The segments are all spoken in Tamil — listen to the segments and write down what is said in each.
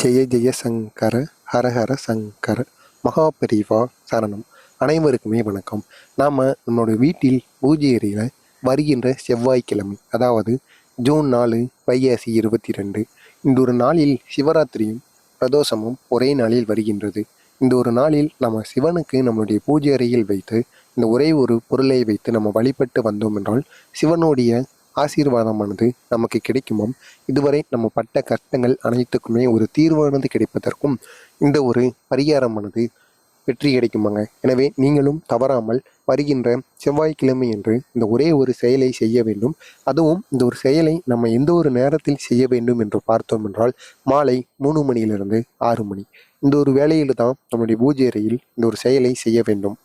ஜெய ஜெய சங்கர ஹரஹர சங்கர மகாபெரிவா சரணம். அனைவருக்குமே வணக்கம். நாம் நம்மளோட வீட்டில் பூஜை அறையில் வருகின்ற செவ்வாய்க்கிழமை அதாவது ஜூன் நாலு வைகாசி இருபத்தி ரெண்டு இந்த ஒரு நாளில் சிவராத்திரியும் பிரதோஷமும் ஒரே நாளில் வருகின்றது. இந்த ஒரு நாளில் நம்ம சிவனுக்கு நம்மளுடைய பூஜை அறையில் வைத்து இந்த ஒரே ஒரு பொருளை வைத்து நம்ம வழிபட்டு வந்தோம் என்றால் சிவனுடைய ஆசீர்வாதமானது நமக்கு கிடைக்குமாம். இதுவரை நம்ம பட்ட கஷ்டங்கள் அனைத்துக்குமே ஒரு தீர்வானது கிடைப்பதற்கும் இந்த ஒரு பரிகாரமானது வெற்றி கிடைக்குமாங்க. எனவே நீங்களும் தவறாமல் வருகின்ற செவ்வாய்க்கிழமை என்று இந்த ஒரே ஒரு செயலை செய்ய வேண்டும். அதுவும் இந்த ஒரு செயலை நம்ம எந்த ஒரு நேரத்தில் செய்ய வேண்டும் என்று பார்த்தோம் என்றால் மாலை மூணு மணியிலிருந்து ஆறு மணி. இந்த ஒரு வேலையில் தான் நம்முடைய பூஜை அறையில் இந்த ஒரு செயலை செய்ய வேண்டும்.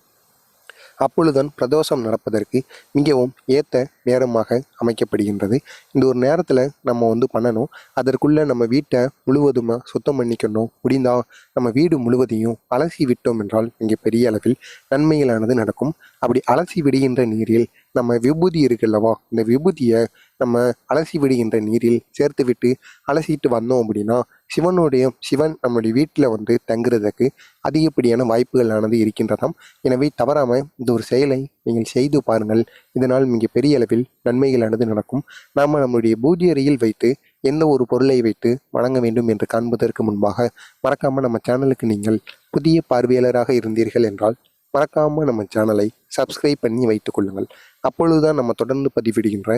அப்பொழுதுதான் பிரதோஷம் நடப்பதற்கு மிகவும் ஏற்ற நேரமாக அமைக்கப்படுகின்றது. இந்த ஒரு நேரத்தில் நம்ம வந்து பண்ணணும். அதற்குள்ளே நம்ம வீட்டை முழுவதுமாக சுத்தம் பண்ணிக்கணும். முடிந்தால் நம்ம வீடு முழுவதையும் அலசி விட்டோம் என்றால் இங்கே பெரிய அளவில் நன்மைகளானது நடக்கும். அப்படி அலசி விடுகின்ற நீரில் நம்ம விபூதி இருக்குல்லவா இந்த விபூதியை நம்ம அலசி விடுகின்ற நீரில் சேர்த்து விட்டு அலசிட்டு வந்தோம் அப்படின்னா சிவனுடைய சிவன் நம்மளுடைய வீட்டில் வந்து தங்குறதுக்கு அதிகப்படியான வாய்ப்புகளானது இருக்கின்றதாம். எனவே தவறாமல் இந்த ஒரு செயலை நீங்கள் செய்து பாருங்கள். இதனால் மிக பெரிய அளவில் நன்மைகளானது நடக்கும். நாம் நம்மளுடைய பூஜை அறையில் வைத்து எந்த ஒரு பொருளை வைத்து வணங்க வேண்டும் என்று காண்பதற்கு முன்பாக மறக்காமல் நம்ம சேனலுக்கு நீங்கள் புதிய பார்வையாளராக இருந்தீர்கள் என்றால் மறக்காமல் நம்ம சேனலை சப்ஸ்கிரைப் பண்ணி வைத்துக் கொள்ளுங்கள். அப்பொழுதுதான் நம்ம தொடர்ந்து பதிவிடுகின்ற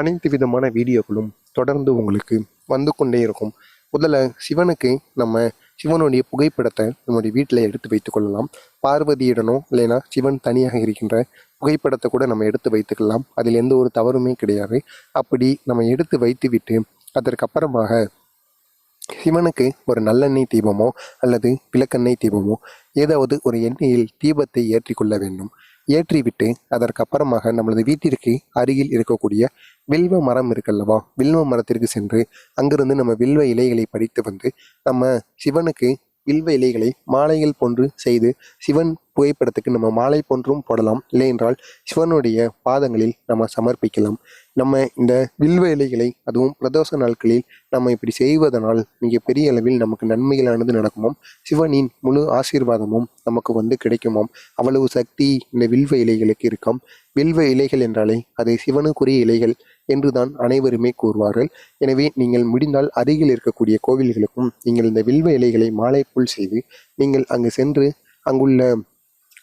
அனைத்து விதமான வீடியோக்களும் தொடர்ந்து உங்களுக்கு வந்து கொண்டே இருக்கும். முதல்ல சிவனுக்கு நம்ம சிவனுடைய புகைப்படத்தை நம்முடைய வீட்டில் எடுத்து வைத்துக்கொள்ளலாம் பார்வதியிடனோ இல்லைன்னா சிவன் தனியாக இருக்கின்ற புகைப்படத்தை கூட நம்ம எடுத்து வைத்துக்கலாம். அதில் எந்த ஒரு தவறுமே கிடையாது. அப்படி நம்ம எடுத்து வைத்துவிட்டு அதற்கப்புறமாக சிவனுக்கு ஒரு நல்லெண்ணெய் தீபமோ அல்லது விளக்கெண்ணெய் தீபமோ ஏதாவது ஒரு எண்ணெயில் தீபத்தை ஏற்றிக்கொள்ள வேண்டும். ஏற்றிவிட்டு அதற்கப்புறமாக நம்மளது வீட்டிற்கு அருகில் இருக்கக்கூடிய வில்வ மரம் இருக்குல்லவா? வில்வ மரத்திற்கு சென்று அங்கிருந்து நம்ம வில்வ இலைகளை பறித்து வந்து நம்ம சிவனுக்கு வில்வ இலைகளை மாலைகள் போன்று செய்து சிவன் புகைப்படத்துக்கு நம்ம மாலை போன்றும் போடலாம். இல்லை என்றால் சிவனுடைய பாதங்களில் நம்ம சமர்ப்பிக்கலாம். நம்ம இந்த வில்வ இலைகளை அதுவும் பிரதோஷ நாட்களில் நம்ம இப்படி செய்வதனால் மிகப்பெரிய அளவில் நமக்கு நன்மைகளானது நடக்குமாம். சிவனின் முழு ஆசீர்வாதமும் நமக்கு வந்து கிடைக்குமாம். அவ்வளவு சக்தி இந்த வில்வ இலைகளுக்கு இருக்காம். வில்வ இலைகள் என்றாலே அதை சிவனுக்குரிய இலைகள் என்றுதான் அனைவருமே கூறுவார்கள். எனவே நீங்கள் முடிந்தால் அருகில் இருக்கக்கூடிய கோவில்களுக்கும் நீங்கள் இந்த வில்வ இலைகளை மாலை போல் செய்து நீங்கள் அங்கு சென்று அங்குள்ள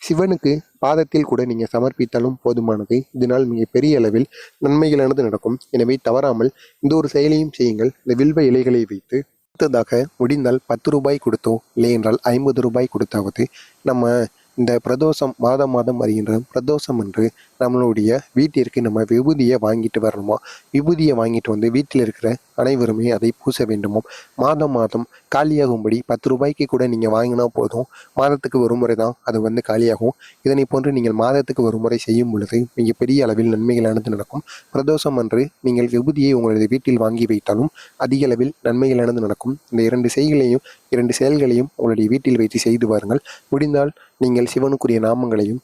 சிவனுக்கு பாதத்தில் கூட நீங்கள் சமர்ப்பித்தாலும் போதுமானது. இதனால் மிக பெரிய அளவில் நன்மைகளானது நடக்கும். எனவே தவறாமல் இந்த ஒரு செயலையும் செய்யுங்கள். இந்த வில்வ இலைகளை வைத்து அடுத்ததாக முடிந்தால் பத்து ரூபாய் கொடுத்தோ இல்லை என்றால் ஐம்பது ரூபாய் கொடுத்தாவது நம்ம இந்த பிரதோஷம் மாதம் மாதம் வருகின்ற பிரதோஷம் என்று நம்மளுடைய வீட்டிற்கு நம்ம விபூதியை வாங்கிட்டு வரணுமா? விபூதியை வாங்கிட்டு வந்து வீட்டில் இருக்கிற அனைவருமே அதை பூச வேண்டுமோ? மாதம் மாதம் காலியாகும்படி பத்து ரூபாய்க்கு கூட நீங்கள் வாங்கினா போதும். மாதத்துக்கு ஒரு முறை தான் அது வந்து காலியாகும். இதனை போன்று நீங்கள் மாதத்துக்கு ஒரு முறை செய்யும் பொழுது மிக பெரிய அளவில் நன்மைகளானது நடக்கும். பிரதோஷம் அன்று நீங்கள் விபூதியை உங்களது வீட்டில் வாங்கி வைத்தாலும் அதிக அளவில் நன்மைகளானது நடக்கும். இந்த இரண்டு செய்களையும் இரண்டு செயல்களையும் உங்களுடைய வீட்டில் வைத்து செய்து பாருங்கள் முடிந்தால் நீங்கள் சிவனுக்குரிய நாமங்களையும்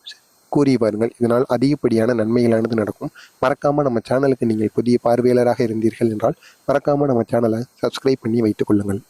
கூறி பாருங்கள் இதனால் அதிகப்படியான நன்மைகளானது நடக்கும். மறக்காமல் நம்ம சேனலுக்கு நீங்கள் புதிய பார்வையாளராக இருந்தீர்கள் என்றால் மறக்காமல் நம்ம சேனலை சப்ஸ்கிரைப் பண்ணி வைத்துக் கொள்ளுங்கள்.